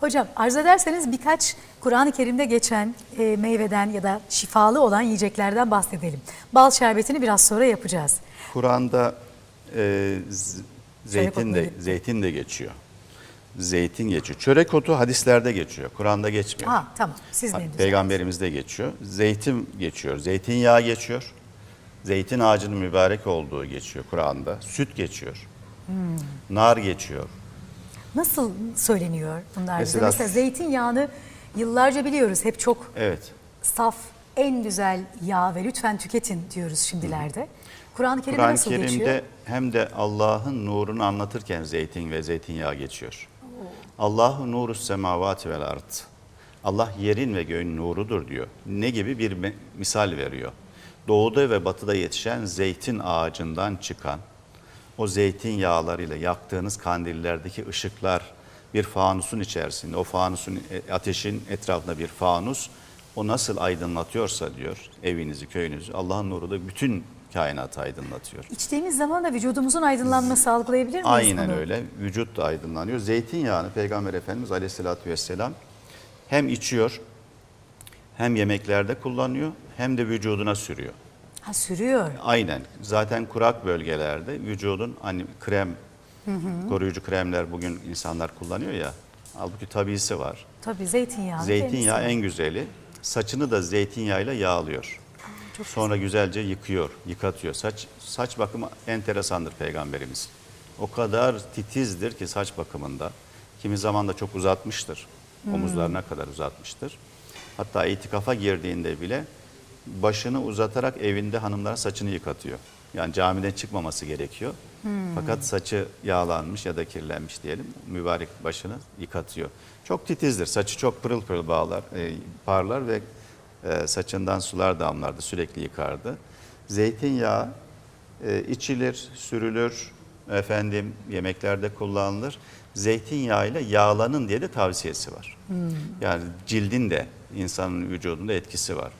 Hocam arzu ederseniz birkaç Kur'an-ı Kerim'de geçen e, meyveden ya da şifalı olan yiyeceklerden bahsedelim. Bal şerbetini biraz sonra yapacağız. Kur'an'da e, zeytin de zeytin de geçiyor. Zeytin geçiyor. Çörek otu hadislerde geçiyor. Kur'an'da geçmiyor. Ha tamam siz Ha? Peygamberimizde geçiyor. Zeytin geçiyor. Zeytinyağı geçiyor. Zeytin ağacının mübarek olduğu geçiyor Kur'an'da. Süt geçiyor. Hmm. Nar geçiyor. Nasıl söyleniyor bunlar bize? Mesela- Mesela zeytinyağını yıllarca biliyoruz hep çok Evet. saf, en güzel yağ ve lütfen tüketin diyoruz şimdilerde. Kur'an-ı Kerim'de Kur'an-ı nasıl Kerim'de geçiyor? hem de Allah'ın nurunu anlatırken zeytin ve zeytinyağı geçiyor. Allahu nuru semavati vel ard. Allah yerin ve göğün nurudur diyor. Ne gibi bir misal veriyor. Doğuda ve batıda yetişen zeytin ağacından çıkan o zeytin yağlarıyla yaktığınız kandillerdeki ışıklar bir fanusun içerisinde. O fanusun e, ateşin etrafında bir fanus o nasıl aydınlatıyorsa diyor evinizi, köyünüzü. Allah'ın nuru da bütün kainatı aydınlatıyor. İçtiğimiz zaman da vücudumuzun aydınlanması algılayabilir miyiz Aynen bunu? öyle. Vücut da aydınlanıyor. Zeytinyağını Peygamber Efendimiz Aleyhisselatü Vesselam hem içiyor hem yemeklerde kullanıyor hem de vücuduna sürüyor. Ha sürüyor. Aynen. Zaten kurak bölgelerde vücudun hani krem, koruyucu kremler bugün insanlar kullanıyor ya. Halbuki tabisi var. Tabii zeytinyağı. Zeytinyağı en güzeli. Saçını da zeytinyağıyla yağlıyor. Sonra güzelce yıkıyor, yıkatıyor. Saç saç bakımı enteresandır peygamberimiz. O kadar titizdir ki saç bakımında. Kimi zaman da çok uzatmıştır. Omuzlarına kadar uzatmıştır. Hatta itikafa girdiğinde bile başını uzatarak evinde hanımlara saçını yıkatıyor. Yani camiden çıkmaması gerekiyor. Fakat saçı yağlanmış ya da kirlenmiş diyelim. Mübarek başını yıkatıyor. Çok titizdir. Saçı çok pırıl pırıl bağlar, e, parlar ve e, saçından sular damlardı. Sürekli yıkardı. Zeytinyağı e, içilir, sürülür, efendim yemeklerde kullanılır. Zeytinyağıyla yağlanın diye de tavsiyesi var. Yani cildin de insanın vücudunda etkisi var.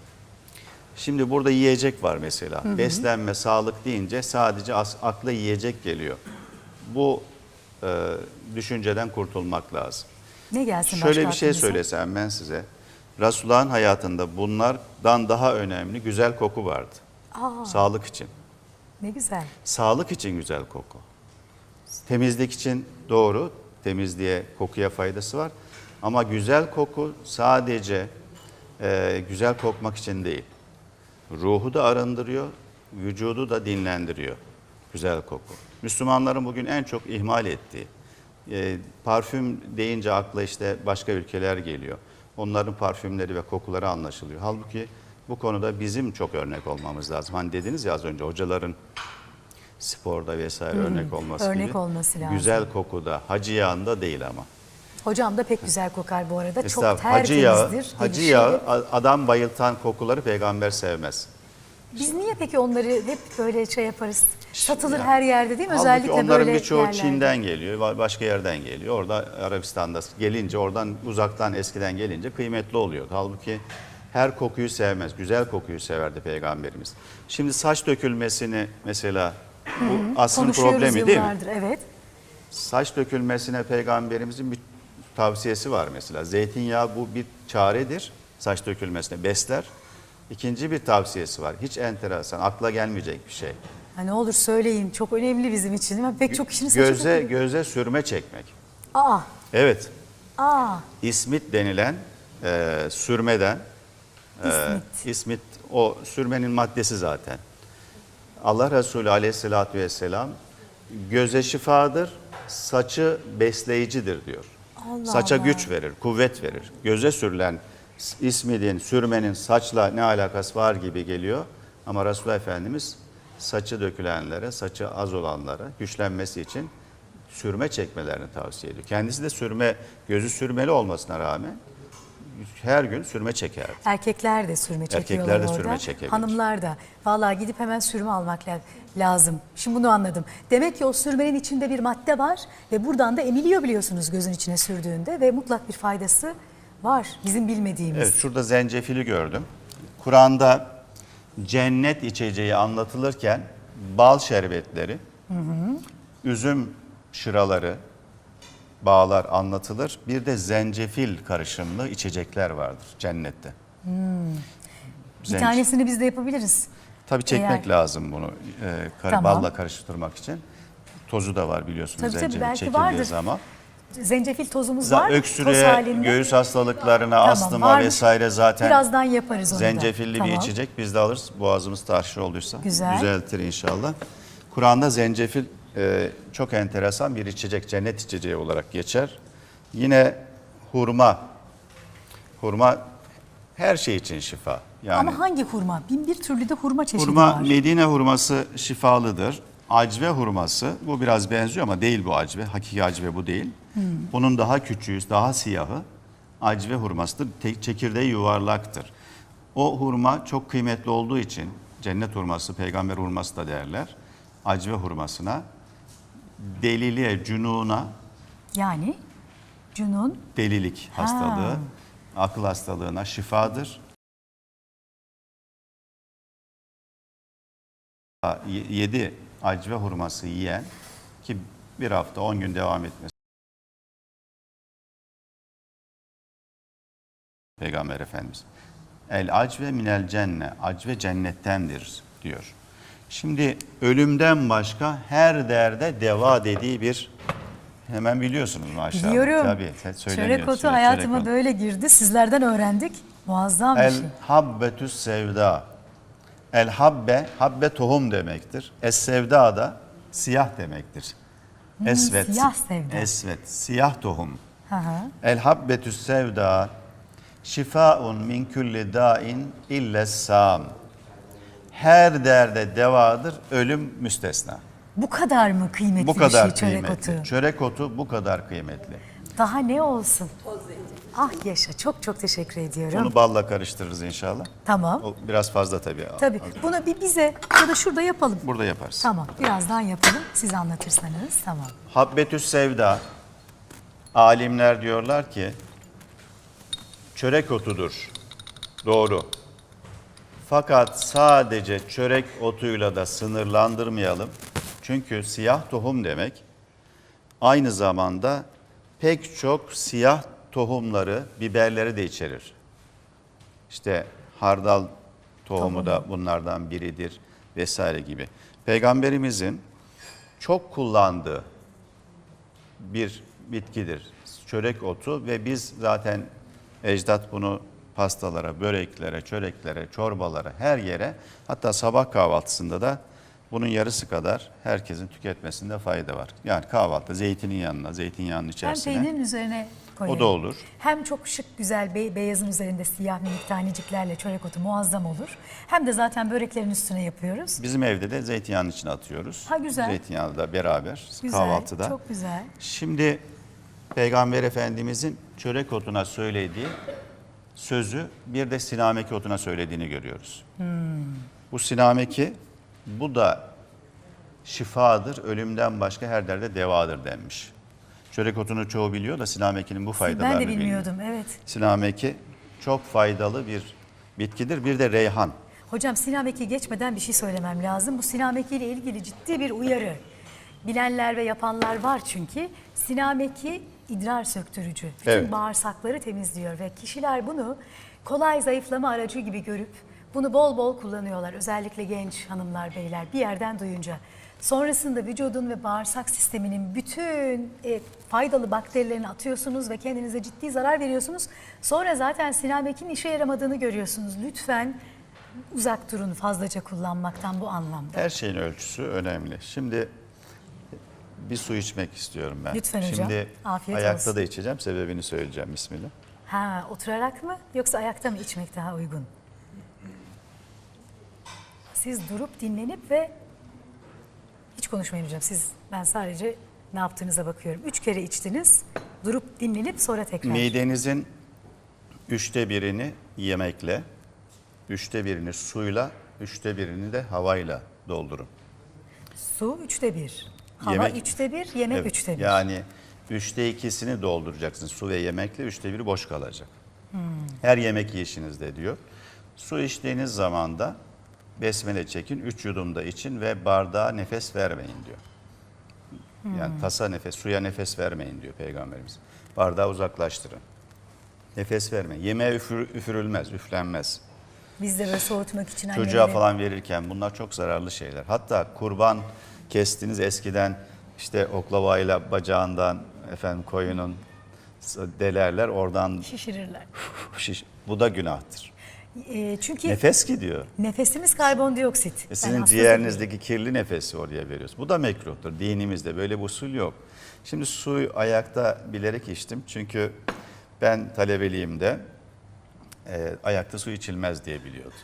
Şimdi burada yiyecek var mesela. Beslenme, sağlık deyince sadece akla yiyecek geliyor. Bu e, düşünceden kurtulmak lazım. Ne gelsin Şöyle bir şey söylesem ben size. Resulullah'ın hayatında bunlardan daha önemli güzel koku vardı. Aa, Sağlık için. ne güzel. Sağlık için güzel koku. Temizlik için doğru, temizliğe, kokuya faydası var. Ama güzel koku sadece e, güzel kokmak için değil. Ruhu da arındırıyor, vücudu da dinlendiriyor güzel koku. Müslümanların bugün en çok ihmal ettiği, e, parfüm deyince akla işte başka ülkeler geliyor. Onların parfümleri ve kokuları anlaşılıyor. Halbuki bu konuda bizim çok örnek olmamız lazım. Hani dediniz ya az önce hocaların sporda vesaire örnek olması örnek gibi. olması lazım. Güzel kokuda, hacı yağında değil ama. Hocam da pek güzel kokar bu arada. Çok Estağfurullah. hacı yağı, tertemizdir. hacı yağı adam bayıltan kokuları peygamber sevmez. Biz niye peki onları hep böyle şey yaparız? Satılır Ya, her yerde değil mi? Özellikle onların böyle birçoğu yerlerde. Çin'den geliyor, ba- başka yerden geliyor. Orada Arabistan'da gelince, oradan uzaktan eskiden gelince kıymetli oluyor. Halbuki her kokuyu sevmez, güzel kokuyu severdi Peygamberimiz. Şimdi saç dökülmesini mesela bu asrın Konuşuyoruz problemi değil mi? Evet. Saç dökülmesine Peygamberimizin tavsiyesi var mesela. Zeytinyağı bu bir çaredir saç dökülmesine, besler. İkinci bir tavsiyesi var. Hiç enteresan, akla gelmeyecek bir şey. Ha, ne olur söyleyin. Çok önemli bizim için değil mi? Pek çok kişinin saçı Göze dökülüyor. göze sürme çekmek. Aa, Evet. aa. İsmit denilen e, sürmeden e, İsmit. İsmit o sürmenin maddesi zaten. Allah Resulü Aleyhisselatü vesselam göze şifadır, saçı besleyicidir diyor. Allah Saça Allah. güç verir, kuvvet verir. Göze sürülen ismidin, sürmenin saçla ne alakası var gibi geliyor. Ama Resulullah Efendimiz saçı dökülenlere, saçı az olanlara güçlenmesi için sürme çekmelerini tavsiye ediyor. Kendisi de sürme, gözü sürmeli olmasına rağmen her gün sürme çekerdi. Erkekler de sürme çekiyorlar Erkekler de orada. sürme çekebilir. Hanımlar da. Vallahi gidip hemen sürme almak la- lazım. Şimdi bunu anladım. Demek ki o sürmenin içinde bir madde var ve buradan da emiliyor biliyorsunuz gözün içine sürdüğünde ve mutlak bir faydası var bizim bilmediğimiz. Evet, şurada zencefili gördüm. Kur'an'da cennet içeceği anlatılırken bal şerbetleri, üzüm şıraları, bağlar anlatılır. Bir de zencefil karışımlı içecekler vardır cennette. Bir Zenc- tanesini biz de yapabiliriz. Tabii çekmek Eğer- lazım bunu e, kar- Tamam. balla karıştırmak için. Tozu da var biliyorsunuz Tabii tabii, zencefil belki çekildiği vardır. zaman. Zencefil tozumuz var. Toz öksürüğe, halinde. göğüs hastalıklarına, Tamam, astıma varmış. vesaire zaten Birazdan yaparız onu da. zencefilli bir Tamam. içecek biz de alırız. Boğazımız taşır olduysa Güzel. düzeltir inşallah. Kur'an'da zencefil e, çok enteresan bir içecek, cennet içeceği olarak geçer. Yine hurma. Hurma her şey için şifa. Yani Ama hangi hurma? Bin bir türlü de hurma çeşidi Hurma var. Medine hurması şifalıdır. Acve hurması bu biraz benziyor ama değil bu acve. Hakiki acve bu değil. Hmm. Bunun daha küçüğü, daha siyahı acve hurmasıdır. Te- çekirdeği yuvarlaktır. O hurma çok kıymetli olduğu için cennet hurması, peygamber hurması da derler. Acve hurmasına deliliğe, cununa, Yani cunun delilik Ha. hastalığı, akıl hastalığına şifadır. Y- Yedi acve hurması yiyen ki bir hafta on gün devam etmesi. Peygamber Efendimiz. El acve minel cenne. Acve cennettendir diyor. Şimdi ölümden başka her derde deva dediği bir hemen biliyorsunuz maşallah. biliyorum. Tabii, söyleniyor, Çörek otu hayatıma çörek böyle girdi. Sizlerden öğrendik. Muazzam bir El şey. habbetüs sevda. El habbe, habbe tohum demektir. Es sevda da siyah demektir. Esvet. Hmm, siyah sevda. Esvet, siyah tohum. Hı. El habbetüs sevda şifaun min kulli dain ille sam. Her derde devadır, ölüm müstesna. Bu kadar mı kıymetli Bu kadar bir şey çörek kıymetli. otu? Çörek otu bu kadar kıymetli. Daha ne olsun? Ah yaşa çok çok teşekkür ediyorum. Bunu balla karıştırırız inşallah. Tamam. O biraz fazla tabii. Tabii. Bunu bir bize ya da şurada yapalım. Burada yaparız. Tamam. Birazdan yapalım. Siz anlatırsanız. Tamam. Habbetüs sevda. Alimler diyorlar ki çörek otudur. Doğru. Fakat sadece çörek otuyla da sınırlandırmayalım. Çünkü siyah tohum demek aynı zamanda pek çok siyah tohumları, biberleri de içerir. İşte hardal tohumu da bunlardan biridir vesaire gibi. Peygamberimizin çok kullandığı bir bitkidir. Çörek otu ve biz zaten ecdat bunu pastalara, böreklere, çöreklere, çorbalara, her yere hatta sabah kahvaltısında da bunun yarısı kadar herkesin tüketmesinde fayda var. Yani kahvaltıda zeytinin yanına, zeytinyağının Hem içerisine peynirin üzerine koyalım. o da olur. Hem çok şık güzel be- beyazın üzerinde siyah minik taneciklerle çörek otu muazzam olur. Hem de zaten böreklerin üstüne yapıyoruz. Bizim evde de zeytinyağının içine atıyoruz. Ha, güzel. Zeytinyağını da beraber Güzel, kahvaltıda. çok güzel. Şimdi Peygamber Efendimizin çörek otuna söylediği sözü bir de sinameki otuna söylediğini görüyoruz. Bu sinameki bu da şifadır, ölümden başka her derde devadır denmiş. Çörek otunu çoğu biliyor da sinamekinin bu faydalarını Ben de bilmiyor. bilmiyordum evet. Sinameki çok faydalı bir bitkidir. Bir de reyhan. Hocam sinameki geçmeden bir şey söylemem lazım. Bu sinameki ile ilgili ciddi bir uyarı. Bilenler ve yapanlar var çünkü. Sinameki idrar söktürücü. Bütün Evet. bağırsakları temizliyor ve kişiler bunu kolay zayıflama aracı gibi görüp bunu bol bol kullanıyorlar. Özellikle genç hanımlar, beyler bir yerden duyunca. Sonrasında vücudun ve bağırsak sisteminin bütün e, faydalı bakterilerini atıyorsunuz ve kendinize ciddi zarar veriyorsunuz. Sonra zaten sinamekinin işe yaramadığını görüyorsunuz. Lütfen uzak durun fazlaca kullanmaktan bu anlamda. Her şeyin ölçüsü önemli. Şimdi bir su içmek istiyorum ben. Lütfen hocam. Şimdi Afiyet ayakta olsun. da içeceğim. Sebebini söyleyeceğim. Bismillah. Ha, oturarak mı yoksa ayakta mı içmek daha uygun? Siz durup dinlenip ve hiç konuşmayın hocam. Siz ben sadece ne yaptığınıza bakıyorum. Üç kere içtiniz. Durup dinlenip sonra tekrar. Midenizin üçte birini yemekle, üçte birini suyla, üçte birini de havayla doldurun. Su üçte bir. Hava Yemek- üçte bir, yemek Evet, üçte bir. Yani üçte ikisini dolduracaksın su ve yemekle, üçte biri boş kalacak. Hmm. Her yemek yiyişinizde diyor. Su içtiğiniz zaman da besmele çekin, üç yudum da için ve bardağa nefes vermeyin diyor. Yani tasa nefes, suya nefes vermeyin diyor Peygamberimiz. Bardağı uzaklaştırın. Nefes vermeyin. Yemeğe üfür, üfürülmez, üflenmez. Biz de böyle soğutmak için Çocuğa annelere- falan verirken bunlar çok zararlı şeyler. Hatta kurban kestiniz eskiden işte oklavayla bacağından efendim koyunun delerler oradan şişirirler. şiş. Bu da günahtır. E, çünkü Nefes gidiyor. nefesimiz karbondioksit. E sizin ciğerinizdeki kirli nefesi oraya veriyoruz. Bu da mekruhtur. Dinimizde böyle bir usul yok. Şimdi suyu ayakta bilerek içtim. Çünkü ben talebeliğimde e, ayakta su içilmez diye biliyordum.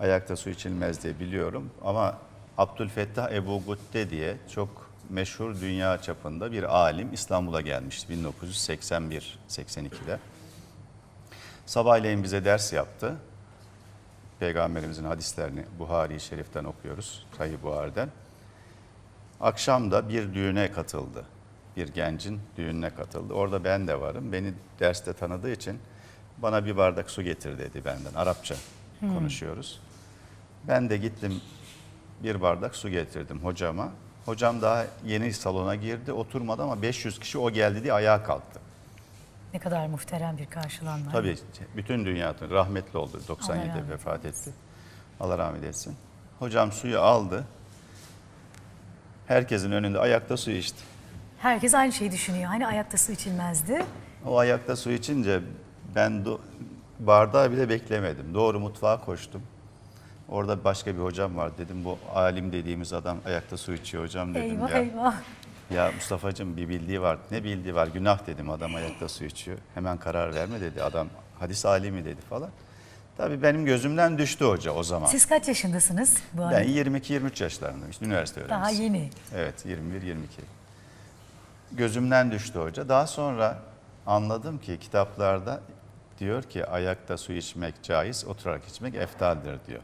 Ayakta su içilmez diye biliyorum. Ama Abdülfettah Ebu Gutte diye çok meşhur dünya çapında bir alim İstanbul'a gelmişti 1981-82'de. Sabahleyin bize ders yaptı. Peygamberimizin hadislerini Buhari-i Şerif'ten okuyoruz, Sahih Buhari'den. Akşam da bir düğüne katıldı. Bir gencin düğününe katıldı. Orada ben de varım. Beni derste tanıdığı için bana bir bardak su getir dedi benden. Arapça konuşuyoruz. Ben de gittim bir bardak su getirdim hocama. Hocam daha yeni salona girdi, oturmadı ama 500 kişi o geldi diye ayağa kalktı. Ne kadar muhterem bir karşılanma. Tabii bütün dünya rahmetli oldu. Allah 97'de rahmet vefat etti. Allah rahmet etsin. Hocam suyu aldı. Herkesin önünde ayakta su içti. Herkes aynı şeyi düşünüyor. Hani ayakta su içilmezdi. O ayakta su içince ben bardağı bile beklemedim. Doğru mutfağa koştum. Orada başka bir hocam var dedim. Bu alim dediğimiz adam ayakta su içiyor hocam dedim. Eyvah ya. eyvah. Ya Mustafa'cığım bir bildiği var. Ne bildiği var? Günah dedim adam ayakta su içiyor. Hemen karar verme dedi. Adam hadis alimi dedi falan. Tabii benim gözümden düştü hoca o zaman. Siz kaç yaşındasınız bu arada? Ben 22-23 yaşlarındayım işte üniversite öğrencisiyim. Daha yeni. Evet 21-22. Gözümden düştü hoca. Daha sonra anladım ki kitaplarda diyor ki ayakta su içmek caiz, oturarak içmek eftaldir diyor.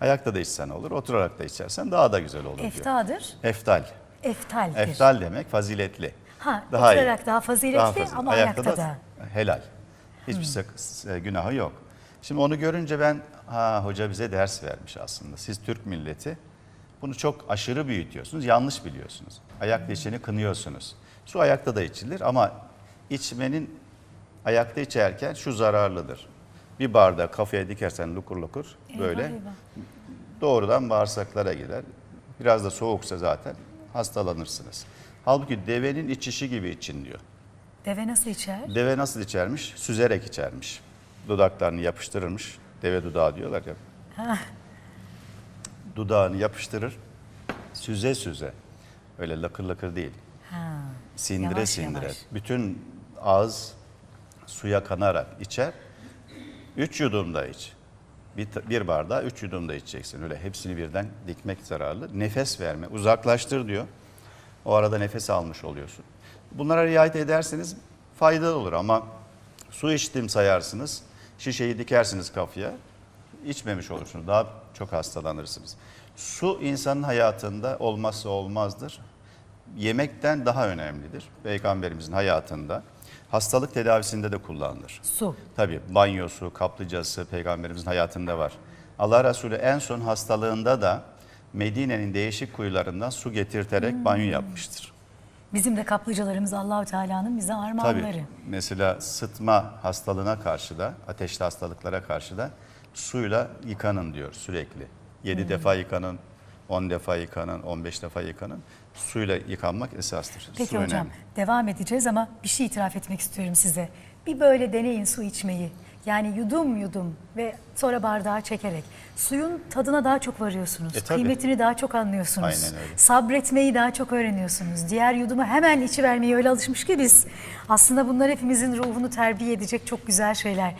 Ayakta da içsen olur, oturarak da içersen daha da güzel olur diyor. Eftadır, Eftal. eftaldir. Eftal demek faziletli. Ha, Daha iyi. oturarak daha faziletli fazil- ama ayakta, da. Hmm. helal. Hiçbir sak- günahı yok. Şimdi onu görünce ben ha hoca bize ders vermiş aslında. Siz Türk milleti bunu çok aşırı büyütüyorsunuz. Yanlış biliyorsunuz. Ayakta içeni kınıyorsunuz. Su ayakta da içilir ama içmenin ayakta içerken şu zararlıdır. Bir bardağı kafaya dikersen lukur lukur böyle Eyvah, eyvah. doğrudan bağırsaklara gider. Biraz da soğuksa zaten hastalanırsınız. Halbuki devenin içişi gibi için diyor. Deve nasıl içer? Deve nasıl içermiş? Süzerek içermiş. Dudaklarını yapıştırırmış. Deve dudağı diyorlar ya. Dudağını yapıştırır. Süze süze. Öyle lakır lakır değil. Ha. Sindire Yavaş sindire. yavaş. Bütün ağız suya kanarak içer. Üç yudumda iç. Bir, bir bardağı üç yudumda içeceksin. Öyle hepsini birden dikmek zararlı. Nefes verme. Uzaklaştır diyor. O arada nefes almış oluyorsun. Bunlara riayet ederseniz faydalı olur ama su içtim sayarsınız. Şişeyi dikersiniz kafaya. içmemiş olursunuz. Daha çok hastalanırsınız. Su insanın hayatında olmazsa olmazdır yemekten daha önemlidir. Peygamberimizin hayatında hastalık tedavisinde de kullanılır. Su. Tabi banyosu, kaplıcası peygamberimizin hayatında var. Allah Resulü en son hastalığında da Medine'nin değişik kuyularından su getirterek banyo yapmıştır. Bizim de kaplıcalarımız Allahu Teala'nın bize armağanları. Tabii mesela sıtma hastalığına karşı da ateşli hastalıklara karşı da suyla yıkanın diyor sürekli. 7 defa yıkanın, 10 defa yıkanın, 15 defa yıkanın. Suyla yıkanmak esastır. Peki Su hocam önemli. devam edeceğiz ama bir şey itiraf etmek istiyorum size. Bir böyle deneyin su içmeyi. Yani yudum yudum ve sonra bardağa çekerek. Suyun tadına daha çok varıyorsunuz. E, tabii. Kıymetini daha çok anlıyorsunuz. Aynen öyle. Sabretmeyi daha çok öğreniyorsunuz. Diğer yudumu hemen içivermeye öyle alışmış ki biz. Aslında bunlar hepimizin ruhunu terbiye edecek çok güzel şeyler.